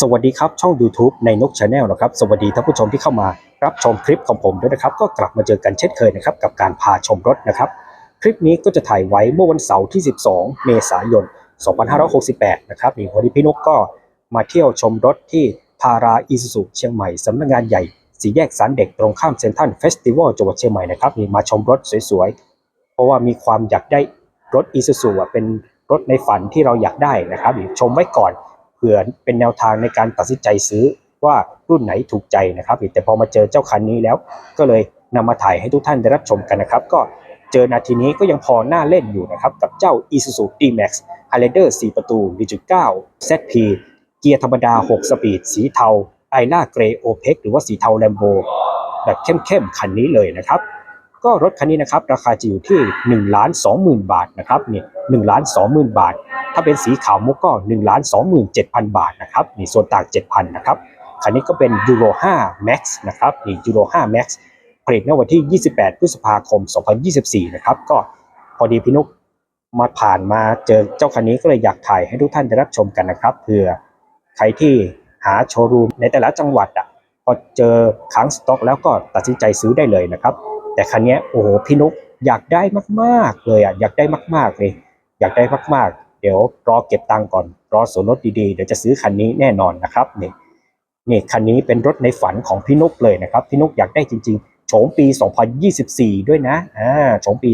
สวัสดีครับ ช่อง YouTube ในนก Channel นะครับ สวัสดีท่านผู้ชมที่เข้ามารับชมคลิปของผมด้วยนะครับ ก็กลับมาเจอกันเช่นเคยนะครับ กับการพาชมรถนะครับ คลิปนี้ก็จะถ่ายไว้เมื่อวันเสาร์ที่ 12 เมษายน 2568 นะครับนี่วันนี้พี่นกก็มาเที่ยวชมรถที่พาราอิสุสุเชียงใหม่สำนักงานใหญ่สีแยกสารเด็กตรงข้ามเซ็นทรัลเฟสติวัลจังหวัดเชียงใหม่นะครับนี่มาชมรถสวยๆ เพราะว่ามีความอยากได้รถอิสุสุเป็นรถในฝันที่เราอยากได้นะครับชมไว้ก่อน ผื่อเป็นแนวทางในการตัดสินใจซื้อว่ารุ่นไหนถูกใจนะครับแต่พอมาเจอเจ้าคันนี้แล้ว ก็เลยนำมาถ่ายให้ทุกท่านได้รับชมกันนะครับ ก็เจอนาทีนี้ก็ยังพอหน่าเล่นอยู่นะครับ กับเจ้า Isuzu D-Max Highlander 4 ประตู 1.9 ZP เกียร์ธรรมดา 6 สปีด สีเทาไอล่าเกรย์โอเพหรือว่าสีเทาแลมโบแบบเข้มๆ คันนี้เลยนะครับ ก็รถคันนี้นะครับ ราคาจะอยู่ที่1ล้าน20,000 บาทนะครับเนี่ย1ล้าน20,000 บาท ถ้าเป็นสีขาวมุกก็1ล้าน27,000บาทนะครับนี่ส่วนต่าง7,000นะครับคันนี้ก็เป็น Euro 5 Max นะครับนี่ Euro 5 Max ผลิตในวันที่ 28 พฤษภาคม 2024 นะครับ ก็พอดีพี่นุกมาผ่านมาเจอเจ้าคันนี้ก็เลยอยากถ่ายให้ทุกท่านได้รับชมกันนะครับเผื่อใครที่หาโชว์รูมในแต่ละจังหวัดอะพอเจอค้างสต็อก แล้วก็ตัดสินใจซื้อได้เลยนะครับ แต่คันนี้โอ้โหพี่นุกอยากได้มาก ๆ เลยอะอยากได้มาก ๆ เลย อยากได้มาก ๆ เดี๋ยวรอเก็บตังค์ก่อน รอส่วนลดดีๆ เดี๋ยวจะซื้อคันนี้แน่นอนนะครับนี่นี่คันนี้เป็นรถในฝันของพี่นุกเลยนะครับ พี่นุกอยากได้จริงๆโฉมปี 2024 ด้วยนะอ่าโฉมปี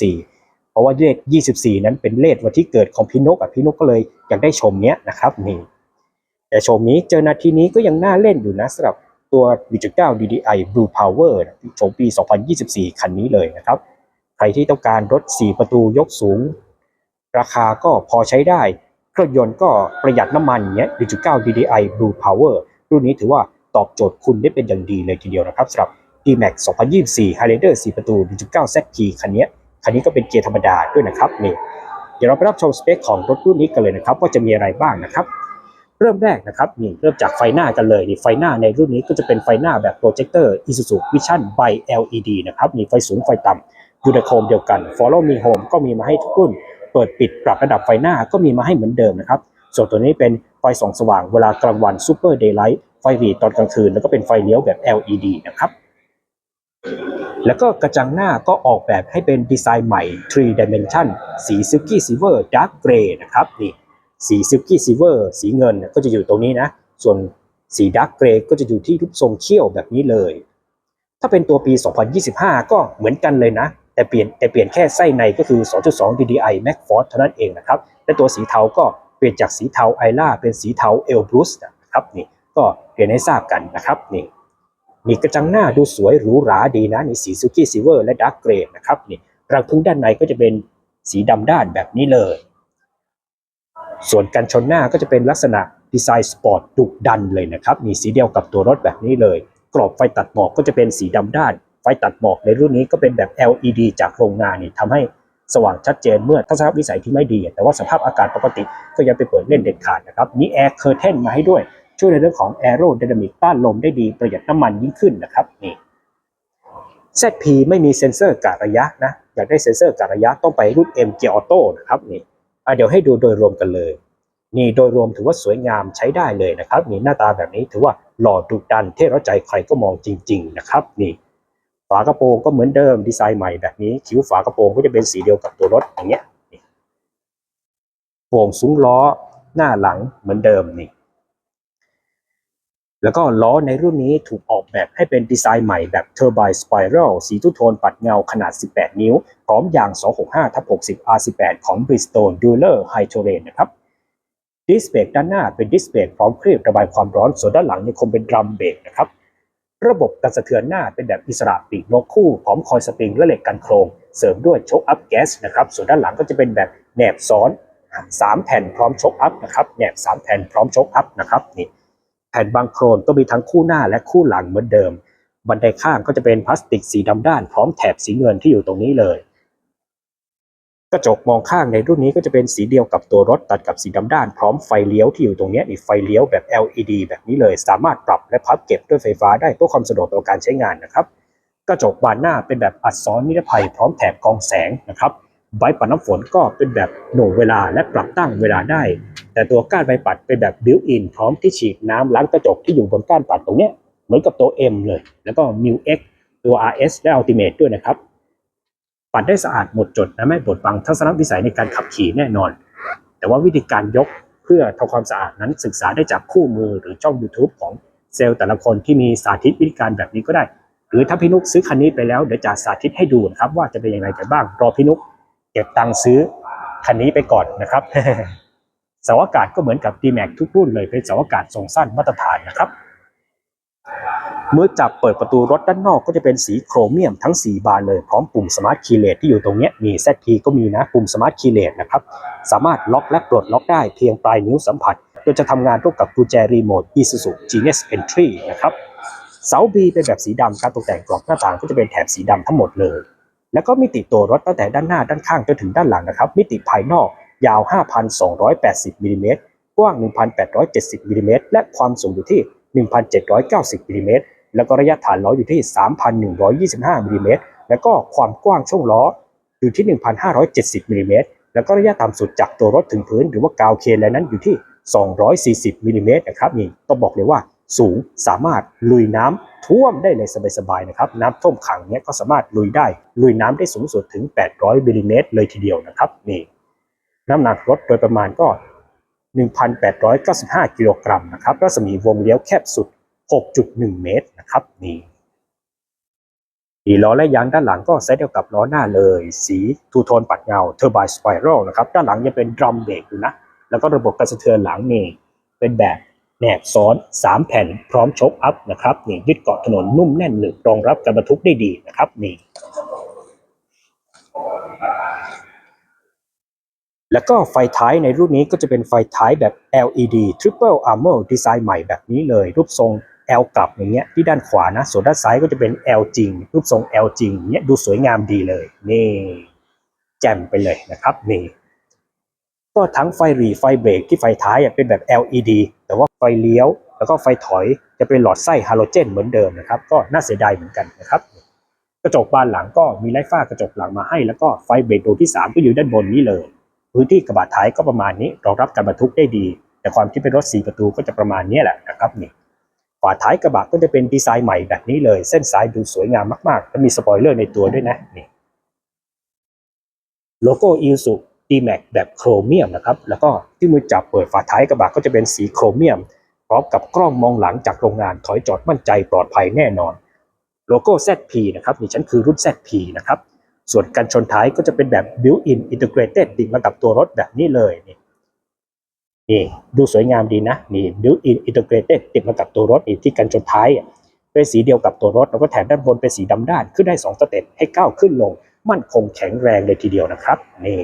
2024 เพราะว่าเลข 24 นั้นเป็นเลขวันที่เกิดของพี่นุกอะพี่นุกก็เลยอยากได้ชมเนี้ยนะครับนี่แต่ชมนี้เจอนาทีนี้ก็ยังน่าเล่นอยู่นะสำหรับตัว V9 DDI Blue Power โฉมปี 2024 คันนี้เลยนะครับ ใครที่ต้องการรถ 4 ประตูยกสูง ราคาก็พอใช้ได้เครื่องยนต์ก็ประหยัดน้ำมันเงี้ย 1.9 DDI Blue Power รุ่นนี้ถือว่าตอบโจทย์คุณได้เป็นอย่างดีเลยทีเดียวนะครับสำหรับ D-Max 2024 Highlander 4 ประตู 1.9 ZP คันนี้คันนี้ก็เป็นเกียร์ธรรมดาด้วยนะครับนี่เดี๋ยวเราไปรับชมสเปคของรถรุ่นนี้กันเลยนะครับ ว่าจะมีอะไรบ้างนะครับ เริ่มแรกนะครับนี่เริ่มจากไฟหน้ากันเลยนี่ไฟหน้าในรุ่นนี้ก็จะเป็นไฟหน้าแบบโปรเจคเตอร์ Isuzu Vision by LED นะครับนี่ไฟสูงไฟต่ำอยู่ในโคมเดียวกัน Follow Me Home ก็มีมาให้ทุกรุ่น เปิดปิดปรับระดับไฟหน้าก็มีมาให้เหมือนเดิมนะครับ ส่วนตัวนี้เป็นไฟส่องสว่างเวลากลางวัน Super Daylight ไฟหวีตอนกลางคืน แล้วก็เป็นไฟเลี้ยวแบบ LED นะครับ แล้วก็กระจังหน้าก็ออกแบบให้เป็นดีไซน์ใหม่ 3 Dimension สี Silky Silver Dark Gray นะครับนี่สี Silky Silver สีเงินก็จะอยู่ตรงนี้นะ ส่วนสี Dark Gray ก็จะอยู่ที่รูปทรงเขี้ยวแบบนี้เลย ถ้าเป็นตัวปี 2025 ก็เหมือนกันเลยนะ แต่เปลี่ยนแต่เปลี่ยนแค่ไส้ในก็คือ 2.2 DDI Max Force เท่านั้นเองนะครับ และตัวสีเทาก็เปลี่ยนจากสีเทาไอล่าเป็นสีเทาเอลบรูสนะครับนี่ก็เรียนให้ทราบกันนะครับนี่นี่กระจังหน้าดูสวยหรูหราดีนะนี่สีซูกี้ซิเวอร์และดาร์กเกรดนะครับนี่รังพึ่งด้านในก็จะเป็นสีดำด้านแบบนี้เลย ส่วนกันชนหน้าก็จะเป็นลักษณะดีไซน์สปอร์ตดุดันเลยนะครับนี่สีเดียวกับตัวรถแบบนี้เลย กรอบไฟตัดหมอกก็จะเป็นสีดำด้าน ไฟตัดหมอกในรุ่นนี้ก็เป็นแบบ LED จากโรงงานนี่ทำให้สว่างชัดเจนเมื่อทัศนวิสัยที่ไม่ดี แต่ว่าสภาพอากาศปกติก็ยังไปเปิดเล่นเด็ดขาดนะครับมีแอร์เคอร์เทนมาให้ด้วย ช่วยในเรื่องของแอโร d y นามิกต้านลมได้ดีประหยัดน้ำมันยิ่งขึ้นนะครับนี่ ZP ไม่มีเซ็นเซอร์กะรระยะนะอยากได้เซ็นเซอร์กะรระยะต้องไปรุ่น M เกียร์ออโต้นะครับนี่เดี๋ยวให้ดูโดยรวมกันเลย นี่โดยรวมถือว่าสวยงามใช้ได้เลยนะครับนี่หน้าตาแบบนี้ถือว่าหล่อดุดันเท่เราใจใครก็มองจริง ๆ นะครับนี่ ฝากระโปรงก็เหมือนเดิมดีไซน์ใหม่แบบนี้คิ้วฝากระโปรงก็จะเป็นสีเดียวกับตัวรถอย่างเงี้ยนี่โป่งซุ้งล้อหน้าหลังเหมือนเดิมนี่ แล้วก็ล้อในรุ่นนี้ถูกออกแบบให้เป็นดีไซน์ใหม่แบบ Turbine Spiral สีทุโทนปัดเงาขนาด 18 นิ้ว พร้อมยาง 265ทับ60 R18 ของ Bridgestone Dueler High Terrain นะครับดิสเบรกด้านหน้าเป็นดิสเบรกพร้อมเครื่องระบายความร้อน ส่วนด้านหลังยังคงเป็นดรัมเบรกนะครับ ระบบกันสะเทือนหน้าเป็นแบบอิสระปีกนกคู่พร้อมคอยสปริงและเหล็กกันโครง เสริมด้วยช็อคอัพแก๊สนะครับส่วนด้านหลังก็จะเป็นแบบแหนบซ้อน 3 แผ่นพร้อมช็อคอัพนะครับแหนบ3แผ่นพร้อมช็อคอัพนะครับนี่แผ่นบางโครนก็มีทั้งคู่หน้าและคู่หลังเหมือนเดิม บันไดข้างก็จะเป็นพลาสติกสีดำด้าน พร้อมแถบสีเงินที่อยู่ตรงนี้เลย กระจกมองข้างในรุ่นนี้ก็จะเป็นสีเดียวกับตัวรถตัดกับสีดำด้านพร้อมไฟเลี้ยวที่อยู่ตรงนี้นี่ไฟเลี้ยวแบบ LED แบบนี้เลย สามารถปรับและพับเก็บด้วยไฟฟ้าได้เพื่อความสะดวกต่อการใช้งานนะครับ กระจกบานหน้าเป็นแบบอัดซ้อนนิรภัยพร้อมแถบกองแสงนะครับใบปัดน้ำฝนก็เป็นแบบหน่วงเวลาและปรับตั้งเวลาได้ แต่ตัวก้านใบปัดเป็นแบบบิวอินพร้อมที่ฉีดน้ำล้างกระจกที่อยู่บนก้านปัดตรงนี้เหมือนกับตัว M เลย แล้วก็ m ิ X ตัว RS และ Ultimate ด้วยนะครับ ปัดได้สะอาดหมดจดและไม่บดบังทัศนวิสัยในการขับขี่แน่นอน แต่ว่าวิธีการยกเพื่อทำความสะอาดนั้นศึกษาได้จากคู่มือหรือช่อง YouTube ของเซลล์แต่ละคนที่มีสาธิตวิธีการแบบนี้ก็ได้ หรือถ้าพี่นุกซื้อคันนี้ไปแล้วเดี๋ยวจะสาธิตให้ดูนะครับ ว่าจะเป็นยังไงกันบ้างรอพี่นุกเก็บตังค์ซื้อคันนี้ไปก่อนนะครับเสาอากาศก็เหมือนกับ D-Max ทุกรุ่นเลยเป็นเสาอากาศทรงสั้นมาตรฐานนะครับ เมื่อจับเปิดประตูรถด้านนอกก็จะเป็นสีโครเมียมทั้ง 4 บานเลย พร้อมปุ่มสมาร์ทคีย์เลสที่อยู่ตรงนี้มี ZP ก็มีนะปุ่มสมาร์ทคีย์เลสนะครับ สามารถล็อกและปลดล็อกได้เพียงปลายนิ้วสัมผัสโดยจะทำงานร่วมกับกุญแจรีโมท Isuzu Genius Entry นะครับเสา B เป็นแบบสีดำการตกแต่งกรอบหน้าต่างก็จะเป็นแถบสีดำทั้งหมดเลย แล้วก็มิติตัวรถตั้งแต่ด้านหน้าด้านข้างจนถึงด้านหลังนะครับ มิติภายนอกยาว 5,280มิลิเมตรกว้าง 1,870มิลลิเมตรและความสูงอยู่ที่ 1,790มิลิเมตร แล้วก็ระยะฐานล้ออยู่ที่ 3,125มิลลิเมตรแล้วก็ความกว้างช่วงล้ออยู่ที่ 1,570มิลลิเมตรแล้วก็ระยะต่ำสุดจากตัวรถถึงพื้น หรือว่ากาวเคนแลนั้นอยู่ที่ 240มิลลิเมตรนะครับนี่ต้องบอกเลยว่าสูงสามารถลุยน้ำท่วมได้เลยสบายๆนะครับ น้ำท่วมขังเนี้ยก็สามารถลุยได้ลุยน้ำได้สูงสุดถึง 800มิลลิเมตรเลยทีเดียวนะครับนี่น้ำหนักรถโดยประมาณก็ 1,895 กิโลกรัมนะครับรัศมีวงเลี้ยวแคบสุด 6.1 เมตรนะครับนี่ดีล้อและยางด้านหลังก็เซตเดียวกับล้อหน้าเลย สีทูโทนปัดเงาเทอร์บ e สไปรัลนะครับด้านหลังยังเป็นดรัมเบรกอยู่นะ แล้วก็ระบบการสะเทือนหลังนี่เป็นแบบแหนบซ้อน 3 แผ่นพร้อมชกอัพนะครับนี่ยึดเกาะถนนนุ่มแน่นหนึบรองรับการบรรทุกได้ดีนะครับนี่แล้วก็ไฟท้ายในรุ่นนี้ก็จะเป็นไฟท้ายแบบ LED Triple Armor ดีไซน์ใหม่แบบนี้เลย รูปทรง L กลับอย่างเงี้ยที่ด้านขวานะส่วนด้านซ้ายก็จะเป็น L จริง รูปทรง L จริงเนี้ยดูสวยงามดีเลย นี่ แจ่มไปเลยนะครับนี่ก็ทั้งไฟหรีไฟเบรกที่ไฟท้ายเป็นแบบ LED แต่ว่าไฟเลี้ยว แล้วก็ไฟถอยจะเป็นหลอดไส้ฮาโลเจนเหมือนเดิมนะครับ ก็น่าเสียดายเหมือนกันนะครับ กระจกบานหลังก็มีไล่ฝ้ากระจกหลังมาให้ แล้วก็ไฟเบรกดวงที่ 3 ก็อยู่ด้านบนนี้เลย พื้นที่กระบะท้ายก็ประมาณนี้รองรับการบรรทุกได้ดี แต่ความที่เป็นรถ 4 ประตูก็จะประมาณนี้แหละนะครับนี่ ฝาท้ายกระบะก็จะเป็นดีไซน์ใหม่แบบนี้เลย เส้นสายดูสวยงามมากๆ และมีสปอยเลอร์ในตัวด้วยนะนี่โลโก้ i s u D-Max แบบโครเมียมนะครับ แล้วก็ที่มือจับเปิดฝาท้ายกระบะก็จะเป็นสีโครเมียม พร้อมกับกล้องมองหลังจากโรงงานถอยจอดมั่นใจปลอดภัยแน่นอน โลโก้ ZP นะครับนี่ฉันคือรุ่น ZP นะครับ ส่วนกันชนท้ายก็จะเป็นแบบ built-in integrated ติดมากับตัวรถแบบนี้เลยนี่ นี่ดูสวยงามดีนะนี่ built-in integrated ติดมากับตัวรถนี่ที่กันชนท้ายเป็นสีเดียวกับตัวรถ แล้วก็แถมด้านบนเป็นสีดำด้าน ขึ้นได้ 2 สเต็ปให้ก้าวขึ้นลง มั่นคงแข็งแรงเลยทีเดียวนะครับ นี่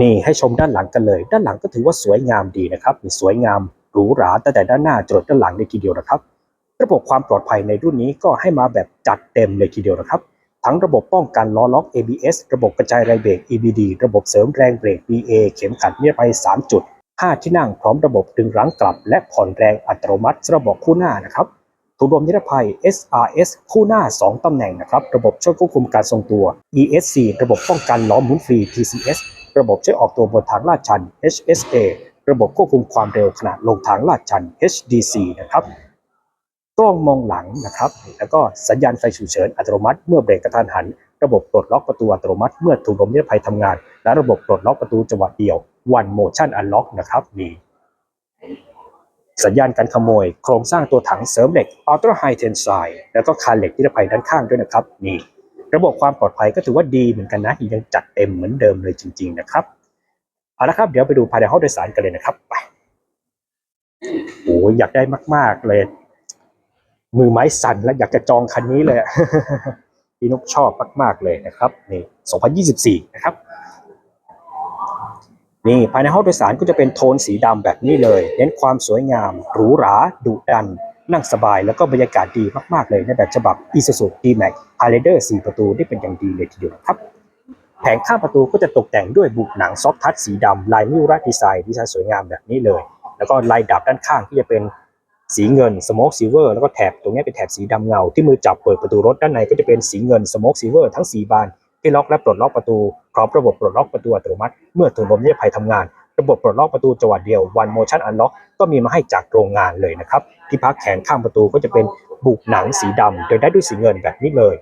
นี่ให้ชมด้านหลังกันเลย ด้านหลังก็ถือว่าสวยงามดีนะครับสวยงามหรูหราตั้งแต่ด้านหน้าจรดด้านหลังเลยทีเดียวนะครับ ระบบความปลอดภัยในรุ่นนี้ก็ให้มาแบบจัดเต็มเลยทีเดียวนะครับ ทั้งระบบป้องกันล้อล็อก ABS ระบบกระจายแรงเบรก EBD ระบบเสริมแรงเบรก BA เข็มขัดนิรภัย 3 จุด 5 ที่นั่งพร้อมระบบดึงรั้งกลับ และผ่อนแรงอัตโนมัติรับบคู่หน้านะครับถุงลมนิรภัย SRS คู่หน้า 2 ตำแหน่งนะครับ ระบบช่วยควบคุมการทรงตัว ESC ระบบป้องกันล้อหมุนฟรี TCS ระบบช่วยออกตัวบนทางลาดชัน HSA ระบบควบคุมความเร็วขณะลงทางลาดชัน HDC นะครับ กล้องมองหลังนะครับ แล้วก็สัญญาณไฟฉุกเฉินอัตโนมัติเมื่อเบรกกระทันหัน ระบบปลดล็อกประตูอัตโนมัติเมื่อถุงลมนิรภัยทำงาน และระบบปลดล็อกประตูจังหวะเดียว One Motion Unlock นะครับนี่สัญญาณการขโมย โครงสร้างตัวถังเสริมเหล็ก Ultra High Tensile แล้วก็คานเหล็กนิรภัยด้านข้างด้วยนะครับนี่ระบบความปลอดภัยก็ถือว่าดีเหมือนกันนะยังจัดเต็มเหมือนเดิมเลยจริง ๆ นะครับเอาละครับเดี๋ยวไปดูภายในห้องโดยสารกันเลยนะครับไปโอ้ยอยากได้มาก ๆเลย มือไม้สั่นแล้วอยากจะจองคันนี้เลยพี่นกชอบมาก ๆ เลยนะครับนี่2024 นะครับ นี่ภายในห้องโดยสารก็จะเป็นโทนสีดำแบบนี้เลย เน้นความสวยงาม หรูหราดุดัน นั่งสบายแล้วก็บรรยากาศดีมาก ๆ เลยในแบบฉบับ Isuzu D-Max Highlander 4 ประตูได้เป็นอย่างดีเลยทีเดียวนะครับ แผงข้างประตูก็จะตกแต่งด้วยบุกหนังซอฟทัชสีดำลายมิวราดีไซน์ดีไซน์สวยงามแบบนี้เลย แล้วก็ลายดับด้านข้างที่จะเป็น สีเงินสโมกซิลเวอร์แล้วก็แถบตรงนี้เป็นแถบสีดำเงา ที่มือจับเปิดประตูรถด้านในก็จะเป็นสีเงินสโมกซิลเวอร์ทั้ง 4 บาน ที่ล็อกและปลดล็อกประตูพร้อมระบบปลดล็อกประตูอัตโนมัติ เมื่อถุงลมนิรภัยทำงาน ระบบปลดล็อกประตูจังหวะเดียว One Motion Unlock ก็มีมาให้จากโรงงานเลยนะครับ ที่พักแขนข้างประตูก็จะเป็นบุกหนังสีดำโดยได้ด้วยสีเงินแบบนี้เลย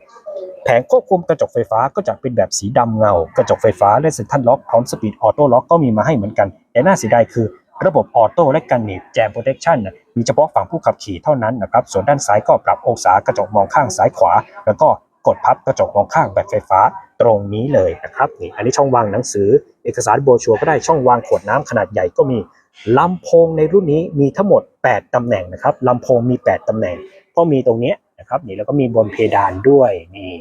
แผงควบคุมกระจกไฟฟ้าก็จะเป็นแบบสีดำเงา กระจกไฟฟ้าและเซ็นทรัลล็อกพร้อมสปีดออโต้ล็อกก็มีมาให้เหมือนกัน แต่น่าเสียดายคือ ระบบออโต้และกันหนีบแจมโปรเทคชั่นมีเฉพาะฝั่งผู้ขับขี่เท่านั้นนะครับ ส่วนด้านซ้ายก็ปรับองศากระจกมองข้างซ้ายขวา แล้วก็กดพับกระจกมองข้างแบบไฟฟ้าตรงนี้เลยนะครับนี่อันนี้ช่องวางหนังสือ เอกสารโบชัวก็ได้ช่องวางขวดน้ำขนาดใหญ่ก็มีลำโพงในรุ่นนี้มีทั้งหมด 8ตำแหน่งนะครับลำโพงมี 8ตำแหน่ง ก็มีตรงนี้นะครับนี่แล้วก็มีบนเพดานด้วยนี่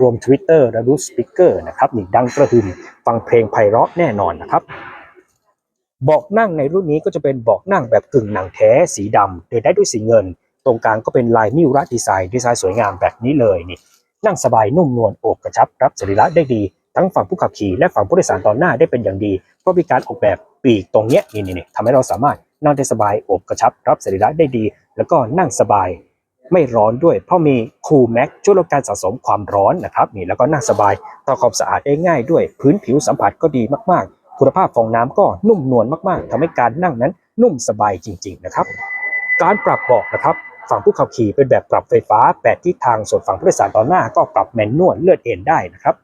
รวม Twitter และรูสปีกเกอร์นะครับนี่ดังกระหึ่มฟังเพลงไพเราะแน่นอนนะครับ บาะนั่งในรุ่นนี้ก็จะเป็นเบาะนั่งแบบกึ่งหนังแท้สีดำโดยได้ด้วยสีเงิน ตรงกลางก็เป็นลายมิวระดีไซน์ดีไซน์สวยงามแบบนี้เลยนี่นั่งสบายนุ่มนวลอบกระชับ รับสรีระได้ดี ทั้งฝั่งผู้ขับขี่และฝั่งผู้โดยสารตอนหน้าได้เป็นอย่างดีเพราะมีการออกแบบปีกตรงเนี้ยนี่นี่ทำให้เราสามารถนั่งได้สบายอบกระชับ รับสรีระได้ดี แล้วก็นั่งสบาย ไม่ร้อนด้วย เพราะมีคูลแม็กช่วยลดการสะสมความร้อนนะครับนี่แล้วก็นั่งสบายต่อความสะอาดได้ง่ายด้วย พื้นผิวสัมผัสก็ดีมากๆ คุณภาพฟองน้ำก็นุ่มนวลมากๆทำให้การนั่งนั้นนุ่มสบายจริง ๆ นะครับ การปรับเบาะนะครับ ฝั่งผู้ขับขี่เป็นแบบปรับไฟฟ้า8ทิศทางส่วนฝั่งผู้โดยสารตอนหน้าก็ปรับแมนนวลเลือดเอ็นได้นะครับ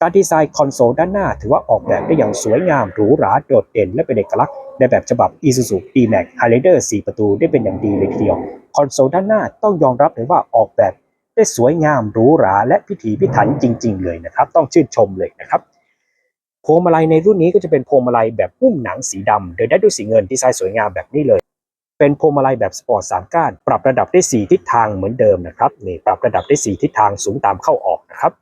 การดีไซน์คอนโซลด้านหน้า ถือว่าออกแบบได้อย่างสวยงามหรูหราโดดเด่นและเป็นเอกลักษณ์ในแบบฉบับ Isuzu D-Max Highlander 4 ประตูได้เป็นอย่างดีเลยทีเดียวคอนโซลด้านหน้าต้องยอมรับเลยว่าออกแบบได้สวยงามหรูหราและพิถีพิถันจริง ๆ เลยนะครับ ต้องชื่นชมเลยนะครับ พวงมาลัยในรุ่นนี้ก็จะเป็นพวงมาลัยแบบหุ้มหนังสีดำโดยได้ด้วยสีเงินดีไซน์สวยงามแบบนี้เลย เป็นพวงมาลัยแบบสปอร์ตสามก้าน ปรับระดับได้ 4 ทิศทางเหมือนเดิมนะครับนี่ปรับระดับได้ 4 ทิศทางสูงตามเข้าออกนะครับ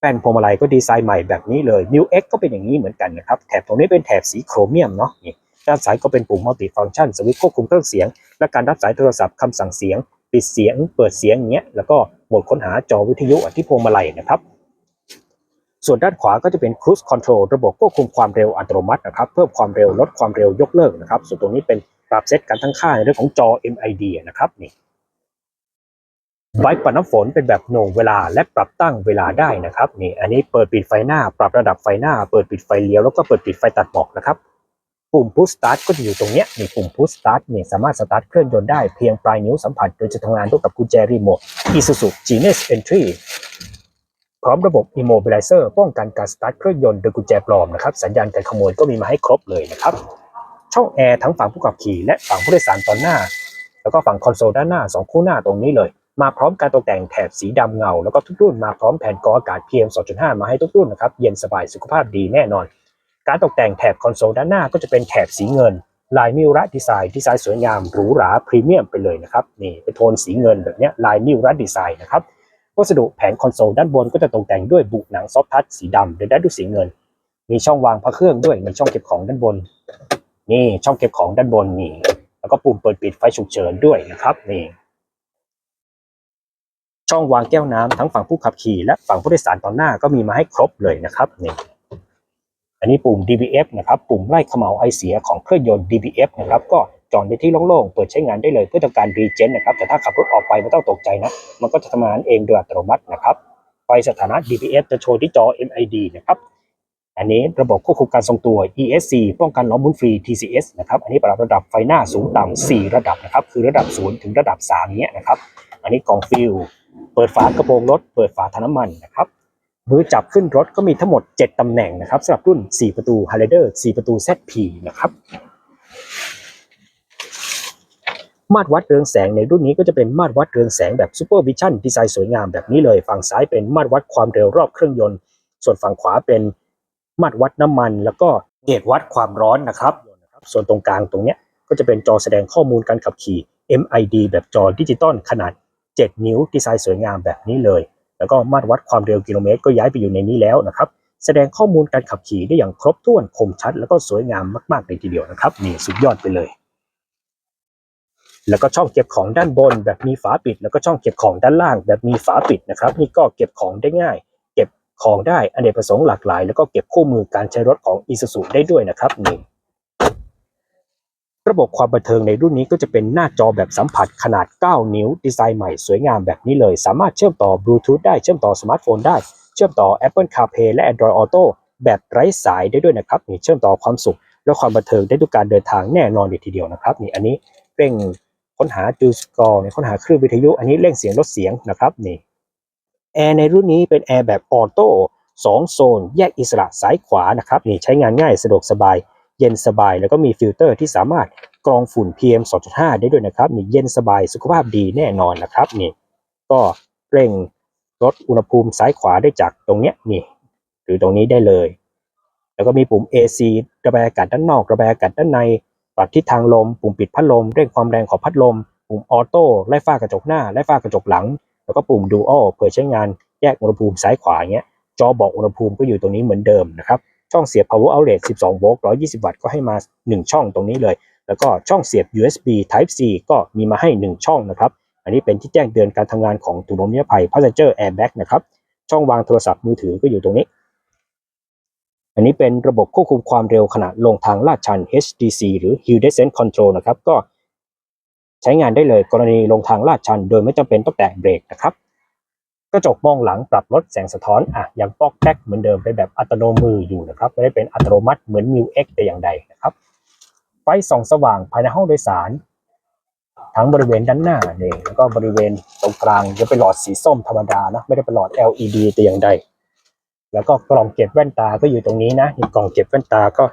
แป้นพวงมาลัยก็ดีไซน์ใหม่แบบนี้เลย New X ก็เป็นอย่างนี้เหมือนกันนะครับแถบตรงนี้เป็นแถบสีโครเมียมเนาะนี่ด้านซ้ายก็เป็นปุ่มมัลติฟังก์ชันสวิตช์ควบคุมเครื่องเสียง และการรับสายโทรศัพท์คำสั่งเสียง ปิดเสียง เปิดเสียงเงี้ยแล้วก็โหมดค้นหาจอวิทยุที่พวงมาลัยนะครับ ส่วนด้านขวาก็จะเป็น Cruise Control ระบบควบคุมความเร็วอัตโนมัตินะครับ เพิ่มความเร็วลดความเร็วยกเลิกนะครับ ส่วนตรงนี้เป็นปรับเซตการทั้งค่าในเรื่องของจอ MID นะครับนี่ไบค์ปัดน้ำฝนเป็นแบบโหน่งเวลาและปรับตั้งเวลาได้นะครับนี่อันนี้เปิดปิดไฟหน้า ปรับระดับไฟหน้า เปิดปิดไฟเลี้ยวแล้วก็เปิดปิดไฟตัดหมอกนะครับปุ่ม Push Start ก็จะอยู่ตรงเนี้ยนี่ปุ่ม Push Start นี่สามารถสตาร์ทเครื่องยนต์ได้เพียงปลายนิ้วสัมผัส โดยจะทำงานร่วมกับกุญแจรีโมท Isuzu Genius Entry พร้อมระบบ Immobilizer ป้องกันการสตาร์ทเครื่องยนต์โดยกุญแจปลอมนะครับ สัญญาณการขโมยก็มีมาให้ครบเลยนะครับ ช่องแอร์ทั้งฝั่งผู้ขับขี่และฝั่งผู้โดยสารตอนหน้า แล้วก็ฝั่งคอนโซลด้านหน้า 2 คู่หน้าตรงนี้เลย มาพร้อมการตกแต่งแถบสีดำเงา แล้วก็ทุกรุ่นมาพร้อมแผ่นกรองอากาศ PM 2.5 มาให้ทุกรุ่นนะครับ เย็นสบายสุขภาพดีแน่นอน การตกแต่งแถบคอนโซลด้านหน้าก็จะเป็นแถบสีเงิน ลายมิวระดีไซน์ดีไซน์สวยงามหรูหราพรีเมียมไปเลยนะครับ นี่เป็นโทนสีเงินแบบนี้ลายมิวระดีไซน์นะครับ วัสดุแผงคอนโซลด้านบนก็จะตกแต่งด้วยบุหนังซอฟทัชสีดำโดยได้ด้วยสีเงิน มีช่องวางพระเครื่องด้วยมีช่องเก็บของด้านบน นี่ช่องเก็บของด้านบนนี่ แล้วก็ปุ่มเปิดปิดไฟฉุกเฉินด้วยนะครับนี่ช่องวางแก้วน้ำทั้งฝั่งผู้ขับขี่และฝั่งผู้โดยสารตอนหน้าก็มีมาให้ครบเลยนะครับนี่อันนี้ปุ่ม DBF นะครับ ปุ่มไล่เขม่าไอเสียของเครื่องยนต์ DBF นะครับ ก็ จอดในที่โล่งๆ เปิดใช้งานได้เลยเพื่อทำการรีเจนนะครับ แต่ถ้าขับรถออกไปไม่ต้องตกใจนะ มันก็จะทำงานเองโดยอัตโนมัตินะครับ ไฟสถานะ DBF จะโชว์ที่จอ MID นะครับ อันนี้ระบบควบคุมการทรงตัว ESC ป้องกันล้อหมุนฟรี TCS นะครับ อันนี้ปรับระดับไฟหน้าสูงต่ำ4ระดับนะครับ คือระดับ 0 ถึงระดับ3เนี้ยนะครับ อันนี้กล่องฟิลเปิดฝากระโปรงรถ เปิดฝาถังน้ำมันนะครับมือจับขึ้นรถก็มีทั้งหมด 7 ตำแหน่งนะครับสำหรับรุ่น 4 ประตู Highlander 4 ประตู ZP นะครับ มาตรวัดเรืองแสงในรุ่นนี้ก็จะเป็นมาตรวัดเรืองแสงแบบ Super Vision ดีไซน์สวยงามแบบนี้เลย ฝั่งซ้ายเป็นมาตรวัดความเร็วรอบเครื่องยนต์ ส่วนฝั่งขวาเป็นมาตรวัดน้ำมัน แล้วก็เกจวัดความร้อนนะครับ ส่วนตรงกลางตรงเนี้ยก็จะเป็นจอแสดงข้อมูลการขับขี่ MID แบบจอดิจิตอลขนาด 7 นิ้วดีไซน์สวยงามแบบนี้เลย แล้วก็มาตรวัดความเร็วกิโลเมตร ก็ย้ายไปอยู่ในนี้แล้วนะครับแสดงข้อมูลการขับขี่ได้อย่างครบถ้วนคมชัด แล้วก็สวยงามมากๆเลยทีเดียวนะครับนี่สุดยอดไปเลย แล้วก็ช่องเก็บของด้านบนแบบมีฝาปิด แล้วก็ช่องเก็บของด้านล่างแบบมีฝาปิดนะครับนี่ก็เก็บของได้ง่าย เก็บของได้อเนกประสงค์หลากหลาย แล้วก็เก็บคู่มือการใช้รถของ Isuzu ได้ด้วยนะครับนี่ระบบความบันเทิงในรุ่นนี้ก็จะเป็นหน้าจอแบบสัมผัสขนาด 9 นิ้ว ดีไซน์ใหม่สวยงามแบบนี้เลย สามารถเชื่อมต่อบลูทูธได้เชื่อมต่อสมาร์ทโฟนได้ เชื่อมต่อ Apple CarPlay และ Android Auto แบบไร้สายได้ด้วยนะครับนี่เชื่อมต่อความสุขและความบันเทิงได้ทุกการเดินทางแน่นอนเลยทีเดียวนะครับนี่อันนี้เร่ง ค้นหาจูสกอร์ค้นหาคลื่นวิทยุ อันนี้เร่งเสียงลดเสียงนะครับนี่แอร์ในรุ่นนี้เป็นแอร์แบบออโต้สองโซน แยกอิสระซ้ายขวานะครับนี่ใช้งานง่ายสะดวกสบาย เย็นสบาย แล้วก็มีฟิลเตอร์ที่สามารถกรองฝุ่น PM 2.5 ได้ด้วยนะครับนี่เย็นสบายสุขภาพดีแน่นอนนะครับนี่ก็เร่งลดอุณหภูมิซ้ายขวาได้จากตรงเนี้ยนี่หรือตรงนี้ได้เลย แล้วก็มีปุ่ม AC ระบายอากาศด้านนอกระบายอากาศด้านใน ปรับทิศทางลม ปุ่มปิดพัดลม เร่งความแรงของพัดลม ปุ่มออโต้ไล่ฝ้ากระจกหน้าไล่ฝ้ากระจกหลัง แล้วก็ปุ่ม Dual เพื่อใช้งานแยกอุณหภูมิซ้ายขวาอย่างเงี้ย จอบอกอุณหภูมิก็อยู่ตรงนี้เหมือนเดิมนะครับ ช่องเสียบ power outlet 12 โวลต์ 120 วัตต์ก็ให้มา 1 ช่องตรงนี้เลย แล้วก็ช่องเสียบ USB Type C ก็มีมาให้ 1 ช่องนะครับ อันนี้เป็นที่แจ้งเตือนการทำงานของถุงลมนิรภัย Passenger Airbag นะครับ ช่องวางโทรศัพท์มือถือก็อยู่ตรงนี้ อันนี้เป็นระบบควบคุมความเร็วขณะลงทางลาดชัน HDC หรือ Hill Descent Control นะครับ ก็ใช้งานได้เลยกรณีลงทางลาดชัน โดยไม่จำเป็นต้องแตะเบรกนะครับ กระจกมองหลังปรับลดแสงสะท้อนอะยังปอกแป๊กเหมือนเดิมเป็นแบบอัตโนมืออยู่นะครับ ไม่ได้เป็นอัตโนมัติเหมือน m ิ X แต่อย่างใดนะครับ ไฟส่องสว่างภายในห้องโดยสาร ทั้งบริเวณด้านหน้าเนี่แล้วก็บริเวณตรงกลางจะเป็นหลอดสีส้มธรรมดานะไม่ได้เป็นหลอด LED แต่อย่างใด แล้วก็กล่องเก็บแว่นตาก็อยู่ตรงนี้นะนี่กล่องเก็บแว่นตาก็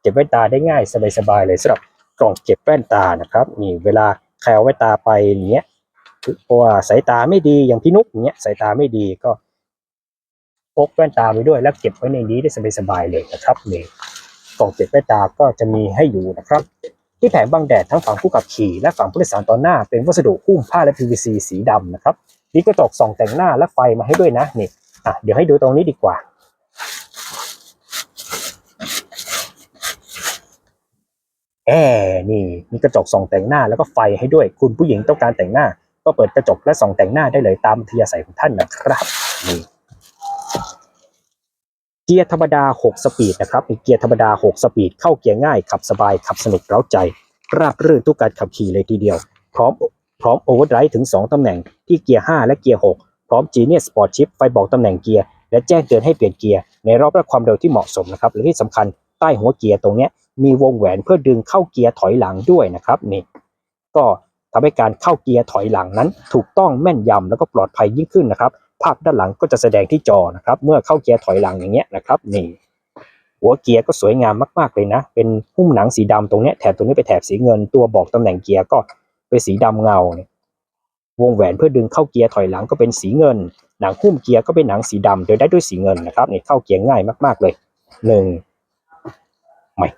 เก็บแว่นตาได้ง่ายสบายๆเลยสำหรับกล่องเก็บแว่นตานะครับนี่เวลาใครเอาแว่นตาไปอย่างเงี้ยเพราะว่าสายตาไม่ดีอย่างพี่นุ๊กอย่างเงี้ยสายตาไม่ดีก็พกแว่นตาไปด้วยแล้วเก็บไว้ในนี้ได้สบายๆเลยนะครับนี่กล่องเก็บแว่นตาก็จะมีให้อยู่นะครับที่แผงบังแดดทั้งฝั่งผู้ขับขี่และฝั่งผู้โดยสารตอนหน้าเป็นวัสดุหุ้มผ้าและ PVC สีดำนะครับมีกระจกส่องแต่งหน้าและไฟมาให้ด้วยนะนี่ อะเดี๋ยวให้ดูตรงนี้ดีกว่า แอนี่มีกระจกส่องแต่งหน้าแล้วก็ไฟให้ด้วย คุณผู้หญิงต้องการแต่งหน้า ก็เปิดกระจกและส่องแต่งหน้าได้เลยตามอัธยาศัยของท่านนะครับนี่เกียร์ธรรมดา 6 สปีดนะครับเกียร์ธรรมดา 6 สปีดเข้าเกียร์ง่าย ขับสบายขับสนุกเร้าใจ ราบรื่นทุกการขับขี่เลยทีเดียว พร้อมพร้อมโอเวอร์ไดรฟ์ถึง 2 ตำแหน่งที่เกียร์ 5 และเกียร์ 6 พร้อม Genius Sport Chip ไฟบอกตำแหน่งเกียร์ และแจ้งเตือนให้เปลี่ยนเกียร์ในรอบและความเร็วที่เหมาะสมนะครับและที่สำคัญใต้หัวเกียร์ตรงนี้มีวงแหวนเพื่อดึงเข้าเกียร์ถอยหลังด้วยนะครับนี่ก็ทำให้การเข้าเกียร์ถอยหลังนั้น ถูกต้องแม่นยำแล้วก็ปลอดภัยยิ่งขึ้นนะครับ ภาพด้านหลังก็จะแสดงที่จอนะครับ เมื่อเข้าเกียร์ถอยหลังอย่างเงี้ยนะครับนี่หัวเกียร์ก็สวยงามมากๆเลยนะ เป็นหุ้มหนังสีดำตรงนี้แถบตรงนี้เป็นแถบสีเงินตัวบอกตำแหน่งเกียร์ก็เป็นสีดำเงาเนี่ย วงแหวนเพื่อดึงเข้าเกียร์ถอยหลังก็เป็นสีเงิน หนังหุ้มเกียร์ก็เป็นหนังสีดำโดยได้ด้วยสีเงินนะครับนี่เข้าเกียร์ง่ายมาก ๆเลยหนึ่งไม่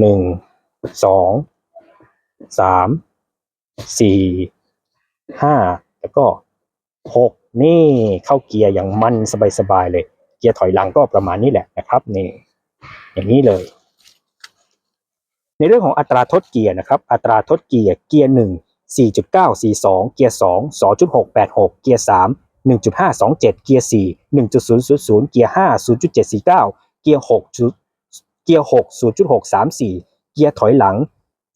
หนึ่งสองสามสี่ห้าแล้วก็หกนี่เข้าเกียร์อย่างมันสบายๆเลย เกียร์ถอยหลังก็ประมาณนี้แหละนะครับนี่อย่างนี้เลยในเรื่องของอัตราทดเกียร์นะครับ อัตราทดเกียร์เกียร์หนึ่ง 4.942 เกียร์ 2 2.686 เกียร์ 3 1.527 เกียร์ 4 1.000 เกียร์ 5 0.749 เกียร์ 6 เกียร์ 6 0.634 เกียร์ถอยหลัง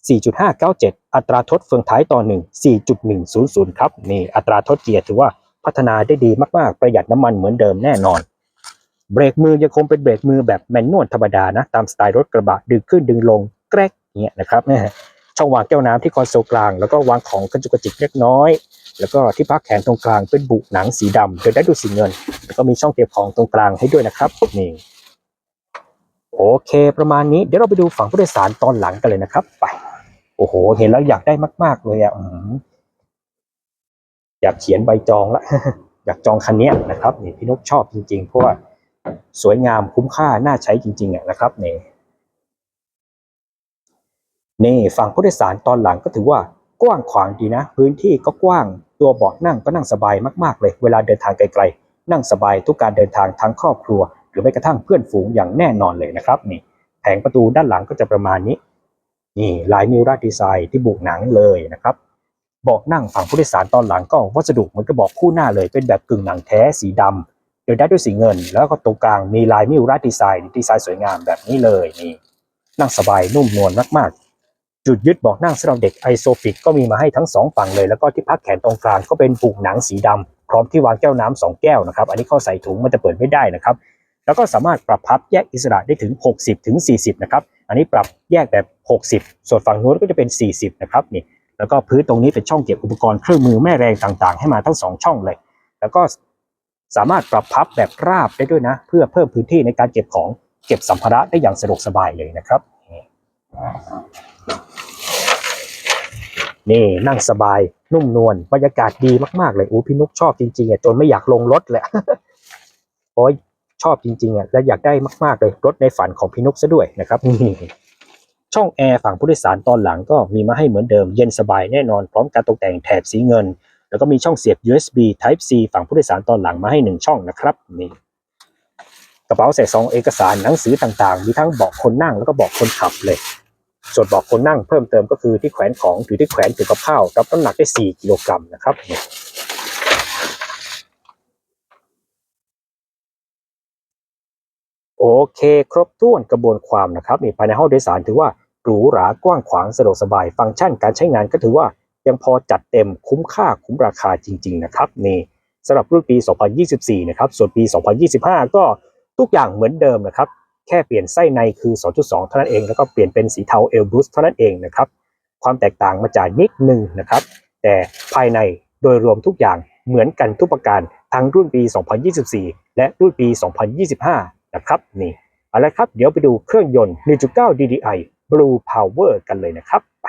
4.597 อัตราทดเฟืองท้ายต่อ 1 4.100 ครับ นี่อัตราทดเกียร์ถือว่าพัฒนาได้ดีมากๆ ประหยัดน้ำมันเหมือนเดิมแน่นอน เบรกมือยังคงเป็นเบรกมือแบบแมนนวลธรรมดานะ ตามสไตล์รถกระบะดึงขึ้นดึงลงแกรกเงี้ยนะครับนะฮะ ช่องวางแก้วน้ำที่คอนโซลกลาง แล้วก็วางของกระจุกกระจิกเล็กน้อย แล้วก็ที่พักแขนตรงกลางเป็นบุหนังสีดำโดยได้ดูสีเงิน แล้วก็มีช่องเก็บของตรงกลางให้ด้วยนะครับนี่โอเค ประมาณนี้เดี๋ยวเราไปดูฝั่งผู้โดยสารตอนหลังกันเลยนะครับ ไป โอ้โห เห็นแล้วอยากได้มาก ๆ เลยอะอยากเขียนใบจองละอยากจองคันนี้นะครับนี่พี่นกชอบจริงๆเพราะว่าสวยงามคุ้มค่าน่าใช้จริงๆอะนะครับนี่ นี่ฝั่งผู้โดยสารตอนหลังก็ถือว่ากว้างขวางดีนะ พื้นที่ก็กว้างตัวเบาะนั่งก็นั่งสบายมากๆเลย เวลาเดินทางไกลๆ นั่งสบายทุกการเดินทางทั้งครอบครัว หรือแม้กระทั่งเพื่อนฝูงอย่างแน่นอนเลยนะครับนี่แผงประตูด้านหลังก็จะประมาณนี้ นี่ลายมิวราดีไซน์ที่บุกหนังเลยนะครับเบอกนั่งฝั่งผู้โดยสารตอนหลังก็วัสดุเหมือนกับเบอกคู่หน้าเลยเป็นแบบกึ่งหนังแท้สีดำโดยได้ด้วยสีเงิน แล้วก็ตรงกลางมีลายมิวราดีไซน์ดีไซน์สวยงามแบบนี้เลยนี่นั่งสบายนุ่มนวลมากๆ จุดยึดบอกนั่งสำหรับเด็กไอโซฟิกก็มีมาให้ทั้งสองฝั่งเลย แล้วก็ที่พักแขนตรงกลางก็เป็นบุกหนังสีดพร้อมที่วางแก้วน้ำสองแก้วนะครับ อันนี้เข้าใส่ถุงมันจะเปิดไม่ได้นะครับ แล้วก็สามารถปรับพับแยกอิสระได้ถึง 60ถึง40 นะครับ อันนี้ปรับแยกแบบ 60 ส่วนฝั่งนู้นก็จะเป็น 40 นะครับนี่ แล้วก็พื้นตรงนี้เป็นช่องเก็บอุปกรณ์เครื่องมือแม่แรงต่างๆ ให้มาทั้งสองช่องเลย แล้วก็สามารถปรับพับแบบราบได้ด้วยนะ เพื่อเพิ่มพื้นที่ในการเก็บของเก็บสัมภาระได้อย่างสะดวกสบายเลยนะครับ นี่นั่งสบายนุ่มนวลบรรยากาศดีมากๆเลยอู้พี่นุกชอบจริงๆอะจนไม่อยากลงรถเลยโอ้ยชอบจริงๆอะและอยากได้มากๆเลยรถในฝันของพี่นุกซะด้วยนะครับนี่ช่องแอร์ฝั่งผู้โดยสารตอนหลังก็มีมาให้เหมือนเดิมเย็นสบายแน่นอนพร้อมการตกแต่งแถบสีเงิน แล้วก็มีช่องเสียบ USB Type C ฝั่งผู้โดยสารตอนหลังมาให้หนึ่งช่องนะครับนี่กระเป๋าใส่ซองเอกสารหนังสือต่างๆ มีทั้งเบาะคนนั่งแล้วก็เบาะคนขับเลย ส่วนบาะคนนั่งเพิ่มเติมก็คือที่แขวนของหรือที่แขวนถือกับข้าวรับน้ำหนักได้ 4 กิโลกรัมนะครับโอเค ครบถ้วนกระบวนความนะครับนี่ภายในห้องโดยสารถือว่าหรูหรากว้างขวางสะดวกสบาย ฟังก์ชันการใช้งานก็ถือว่ายังพอจัดเต็มคุ้มค่าคุ้มราคาจริง ๆ นะครับนี่สำหรับรุ่นปี 2024 นะครับ ส่วนปี 2025 ก็ทุกอย่างเหมือนเดิมนะครับ แค่เปลี่ยนไส้ในคือ 2.2 เท่านั้นเอง แล้วก็เปลี่ยนเป็นสีเทาเอลบูสเท่านั้นเองนะครับ ความแตกต่างมาจากนิดหนึ่งนะครับ แต่ภายในโดยรวมทุกอย่างเหมือนกันทุกประการทั้งรุ่นปี 2024 และรุ่นปี 2025 นะครับนี่เอาละครับเดี๋ยวไปดูเครื่องยนต์ 1.9 DDI Blue Power กันเลยนะครับไป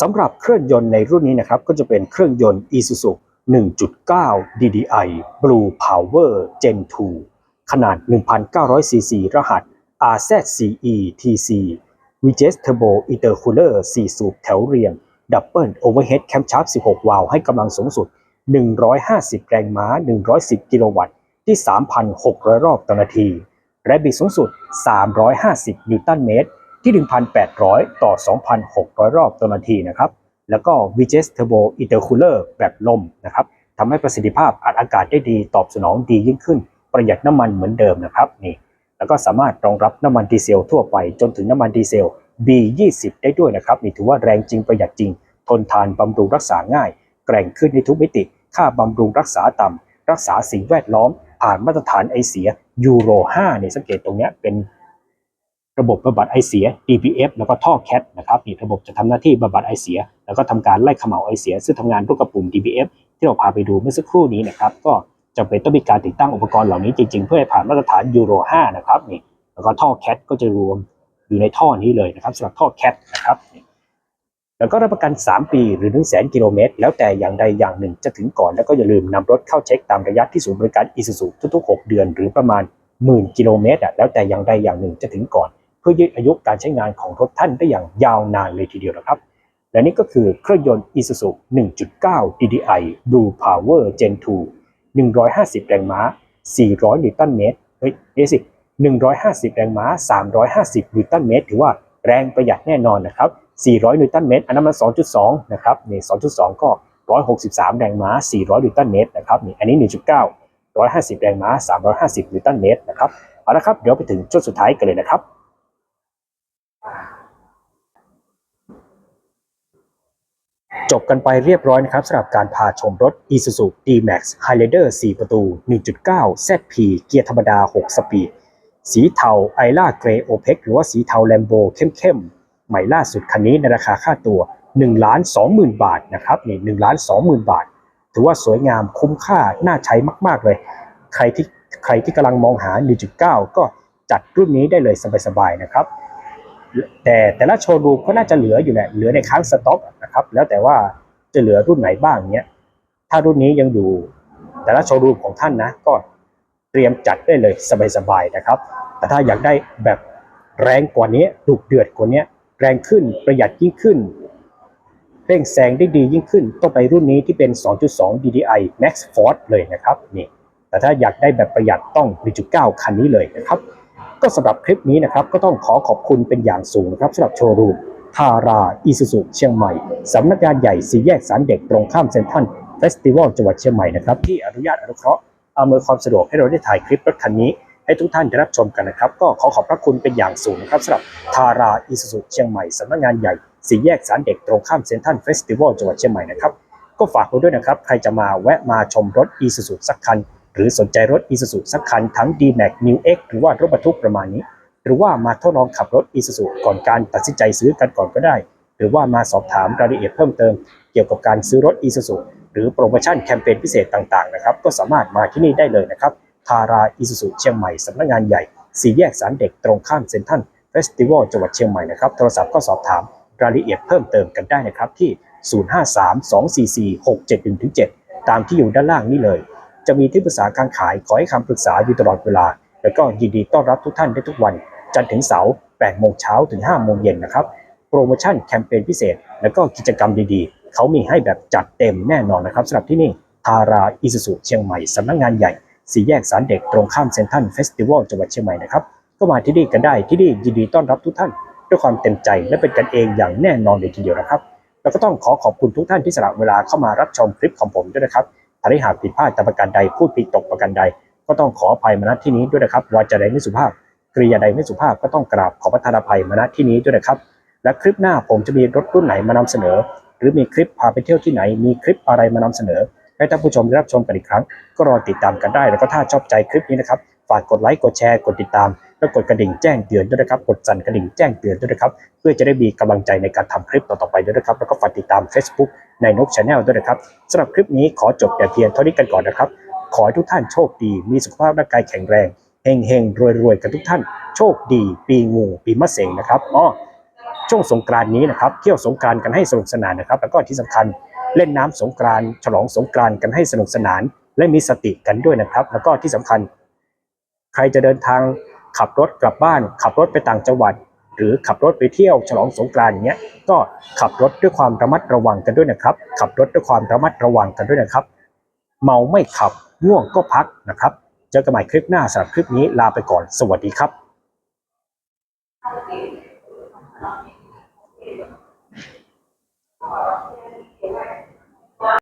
สำหรับเครื่องยนต์ในรุ่นนี้นะครับก็จะเป็นเครื่องยนต์ Isuzu 1.9 DDI Blue Power Gen 2 ขนาด 1,900 cc รหัส RZCE TC v g e s Turbo Intercooler 4 สูบแถวเรียง Double Overhead Camshaft 16 วาล์วให้กำลังสูงสุด 150 แรงม้า 110 กิโลวัตต์ที่ 3,600 รอบต่อนาที และบิดสูงสุด 350 นิวตันเมตร ที่ 1,800 ต่อ 2,600 รอบต่อนาทีนะครับ แล้วก็ v g e s Turbo Intercooler แบบลมนะครับทำให้ประสิทธิภาพอัดอากาศได้ดีตอบสนองดียิ่งขึ้น ประหยัดน้ำมันเหมือนเดิมนะครับนี่แล้วก็สามารถรองรับน้ำมันดีเซลทั่วไปจนถึงน้ำมันดีเซล B20 ได้ด้วยนะครับนี่ถือว่าแรงจริงประหยัดจริง ทนทานบำรุงรักษาง่าย แกร่งขึ้นในทุกมิติ ค่าบำรุงรักษาต่ำรักษาสิ่งแวดล้อม ผ่านมาตรฐานไอเสียยูโร5เนี่ยสังเกตตรงเนี้ยเป็นระบบบำบัดไอเสีย DPF แล้วก็ท่อแคทนะครับนี่ระบบจะทำหน้าที่บำบัดไอเสีย แล้วก็ทำการไล่เขม่าไอเสีย ซึ่งทำงานร่วมกับปุ่ม DPF ที่เราพาไปดูเมื่อสักครู่นี้นะครับ ก็จำเป็นต้องมีการติดตั้งอุปกรณ์เหล่านี้จริงๆ เพื่อให้ผ่านมาตรฐานยูโร 5 นะครับนี่แล้วก็ท่อแคทก็จะรวมอยู่ในท่อนี้เลยนะครับสำหรับท่อแคทนะครับแล้วก็รับประกัน 3 ปีหรือ1 0 0 0 0 0กิโลเมตร แล้วแต่อย่างใดอย่างหนึ่งจะถึงก่อน แล้วก็อย่าลืมนำรถเข้าเช็คตามระยะที่ศูนย์บริการอีซูซูทุกๆ 6 เดือนหรือประมาณหมื่นกิโลเมตรอะแล้วแต่อย่างใดอย่างหนึ่งจะถึงก่อน เพื่อยืดอายุการใช้งานของรถท่านได้อย่างยาวนานเลยทีเดียวนะครับ และนี่ก็คือเครื่องยนต์ Isuzu 1.9 DDI Blue Power Gen 2 150 แรงม้า 400 นิวตันเมตร เฮ้ยเดี๋ยวสิ 150 แรงม้า 350 นิวตันเมตร ถือว่าแรงประหยัดแน่นอนนะครับ 400 นิวตันเมตร อันนั้นมัน 2.2 นะครับนี่2.2 ก็ 163 แรงม้า 400 นิวตันเมตรนะครับนี่อันนี้ 1.9 150 แรงม้า 350 นิวตันเมตรนะครับ เอาละครับ เดี๋ยวไปถึงจุดสุดท้ายกันเลยนะครับ จบกันไปเรียบร้อยนะครับสำหรับการพาชมรถ Isuzu D-Max Highlander 4 ประตู 1.9 ZP เกียร์ธรรมดา 6 สปีด สีเทา i l a Grey OPEC หรือว่าสีเทา Lambo เข้มๆ ใหม่ล่าสุดคันนี้ในราคาค่าตัว1ล้าน20,000 บาทนะครับนี่1ล้าน20,000 บาท ถือว่าสวยงามคุ้มค่า น่าใช้มากๆเลย ใครที่ใครที่กำลังมองหา 1.9 ก็จัดรุ่นนี้ได้เลยสบายๆนะครับ แต่แต่ละโชว์รูมก็น่าจะเหลืออยู่แหละเหลือในค้างสต็อกนะครับแล้วแต่ว่าจะเหลือรุ่นไหนบ้างเนี้ยถ้ารุ่นนี้ยังอยู่แต่ละโชว์รูมของท่านนะก็เตรียมจัดได้เลยสบายๆนะครับ แต่ถ้าอยากได้แบบแรงกว่านี้ดุเดือดกว่านี้แรงขึ้นประหยัดยิ่งขึ้นเร่งแซงได้ดียิ่งขึ้นต้องไปรุ่นนี้ที่เป็น 2.2 DDI Max Force เลยนะครับนี่แต่ถ้าอยากได้แบบประหยัดต้อง 1.9 คันนี้เลยนะครับ ก็สำหรับคลิปนี้นะครับก็ต้องขอขอบคุณเป็นอย่างสูงนะครับสำหรับโชว์รูมทาราอิซูซุเชียงใหม่สำนักงานใหญ่สี่แยกสารเด็กตรงข้ามเซ็นทรัลเฟสติวัลจังหวัดเชียงใหม่นะครับที่อนุญาตอนุเคราะห์อำนวยความสะดวกให้เราได้ถ่ายคลิปรถคันนี้ ให้ทุกท่านได้รับชมกันนะครับ ก็ขอขอบพระคุณเป็นอย่างสูงนะครับสำหรับทาราอิซูซุเชียงใหม่สำนักงานใหญ่สี่แยกสารเด็กตรงข้ามเซ็นทรัลเฟสติวัลจังหวัดเชียงใหม่นะครับก็ฝากไว้ด้วยนะครับ ใครจะมาแวะมาชมรถ e s u s u สักคัน หรือสนใจรถ e s u s u สักคันทั้ง D-Max New X หรือว่ารถบรรทุกประมาณนี้ หรือว่ามาทดลองขับรถ e s u s u ก่อนการตัดสินใจซื้อกันก่อนก็ได้ หรือว่ามาสอบถามรายละเอียดเพิ่มเติม เกี่ยวกับการซื้อรถ e s u s u หรือโปรโมชั่นแคมเปญพิเศษต่างๆนะครับก็สามารถมาที่นี่ได้เลยนะครับทาราอีซูซูเชียงใหม่สำนักงานใหญ่สี่แยกสารเด็กตรงข้ามเซ็นทรัลเฟสติวัลจังหวัดเชียงใหม่นะครับโทรศัพท์ก็สอบถามรายละเอียดเพิ่มเติมกันได้นะครับที่ 0532446717 ตามที่อยู่ด้านล่างนี้เลย จะมีที่ปรึกษาการขายขอให้คำปรึกษาอยู่ตลอดเวลา แล้วก็ยินดีต้อนรับทุกท่านได้ทุกวัน จันทร์ถึงเสาร์8โมงเช้าถึง5โมงเย็นนะครับ โปรโมชั่นแคมเปญพิเศษ แล้วก็กิจกรรมดีๆ เขามีให้แบบจัดเต็มแน่นอนนะครับสำหรับที่นี่ทาราอิสุสุเชียงใหม่สำนักงานใหญ่สี่แยกสารเด็กตรงข้ามเซนทัลเฟสติวัลจังหวัดเชียงใหม่นะครับก็มาที่นี่กันได้ที่นี่ยินดีต้อนรับทุกท่าน ด้วยความเต็มใจและเป็นกันเองอย่างแน่นอนเลยทีเดียวนะครับ แล้วก็ต้องขอขอบคุณทุกท่านที่สละเวลาเข้ามารับชมคลิปของผมด้วยนะครับ ถ้าได้หากผิดพลาดแต่ประการใดพูดผิดตกประการใด ก็ต้องขออภัยมาณที่นี้ด้วยนะครับวาจาใดไม่สุภาพกริยาใดไม่สุภาพก็ต้องกราบขอประทานอภัยมาณที่นี้ด้วยนะครับ และคลิปหน้าผมจะมีรถรุ่นไหนมานำเสนอ หรือมีคลิปพาไปเที่ยวที่ไหน มีคลิปอะไรมานำเสนอ ให้ท่านผู้ชมได้รับชมกันอีกครั้ง ก็รอติดตามกันได้แล้วก็ถ้าชอบใจคลิปนี้นะครับฝากกดไลค์กดแชร์กดติดตามและกดกระดิ่งแจ้งเตือนด้วยนะครับ กดสั่นกระดิ่งแจ้งเตือนด้วยนะครับ เพื่อจะได้มีกำลังใจในการทำคลิปต่อๆไปด้วยนะครับ แล้วก็ฝากติดตาม Facebook ในนกชาแนลด้วยนะครับสำหรับคลิปนี้ขอจบแต่เพียงเท่านี้กันก่อนนะครับ ขอให้ทุกท่านโชคดี มีสุขภาพร่างกายแข็งแรงเฮงเฮงรวยรวยๆกันทุกท่าน โชคดี ปีงูปีมะเสงนะครับอ๋อช่วงสงกรานนี้นะครับ เที่ยวสงกรานกันให้สนุกสนานนะครับ แล้วก็ที่สำคัญเล่นน้ำสงกรานฉลองสงกรานกันให้สนุกสนาน และมีสติกันด้วยนะครับ แล้วก็ที่สำคัญ ใครจะเดินทาง ขับรถกลับบ้าน ขับรถไปต่างจังหวัด หรือขับรถไปเที่ยวฉลองสงกรานต์อย่างเงี้ยก็ขับรถด้วยความระมัดระวังกันด้วยนะครับ ขับรถด้วยความระมัดระวังกันด้วยนะครับ เมาไม่ขับง่วงก็พักนะครับ เจอกันใหม่คลิปหน้าสำหรับคลิปนี้ลาไปก่อนสวัสดีครับ